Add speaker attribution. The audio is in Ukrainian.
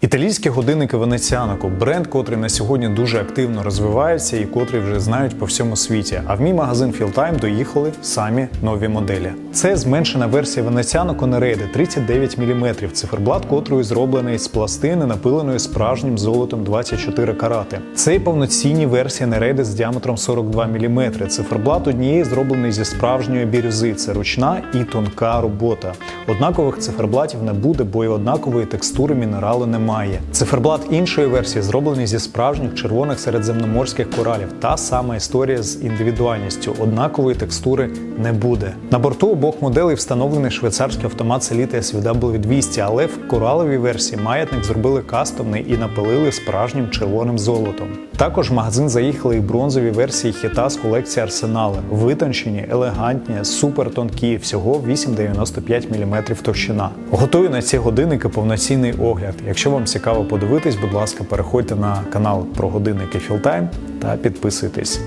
Speaker 1: Італійські годинники Венеціаноко бренд, котрий на сьогодні дуже активно розвивається і котрий вже знають по всьому світі. А в мій магазин Fieldtime доїхали самі нові моделі. Це зменшена версія Венеціаноко Nereide 39 мм, циферблат котрої зроблений з пластини, напиленої справжнім золотом 24 карати. Це і повноцінні версії Nereide з діаметром 42 мм. Циферблат однієї зроблений зі справжньої бірюзи. Це ручна і тонка робота. Однакових циферблатів не буде, бо й однакової текстури мінералу немає. Циферблат іншої версії зроблений зі справжніх червоних середземноморських коралів. Та сама історія з індивідуальністю. Однакової текстури не буде. На борту обох моделей встановлений швейцарський автомат Selites від W200, але в кораловій версії маятник зробили кастомний і напилили справжнім червоним золотом. Також в магазин заїхали і бронзові версії хіта з колекції Арсенали. Витончені, елегантні, супертонкі, всього 8,95 мм товщина. Готую на ці годинники повноцінний огляд. Якщо вам цікаво подивитись, будь ласка, переходьте на канал про годинники Філтайм та підписуйтесь.